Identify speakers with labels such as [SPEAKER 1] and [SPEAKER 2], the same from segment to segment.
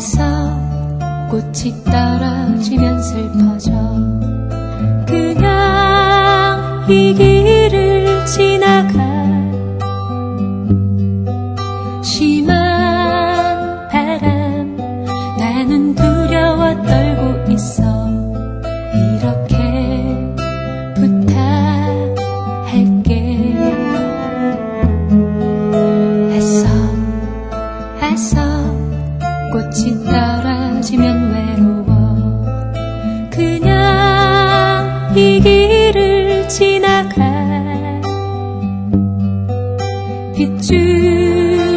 [SPEAKER 1] 애써 꽃이 떨어지면 슬퍼져. 그냥 이 길을 지나가 심한 바람 나는 두려워 떨고 있어. 이렇게 부탁할게. 애써 애써 꽃이 떨어지면 외로워. 그냥 이 길을 지나가 빗줄기는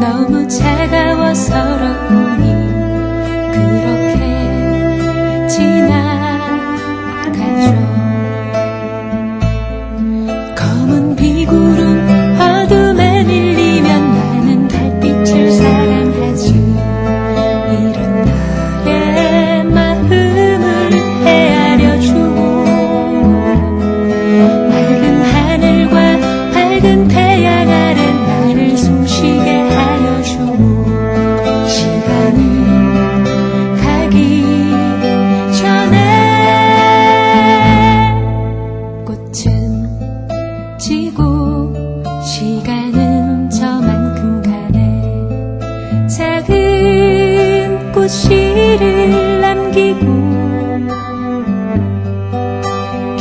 [SPEAKER 1] 너무 차가워 서러우니 그렇게 지나가죠. 검은 비구름 스치고 시간은 저만큼 가네 작은 꽃이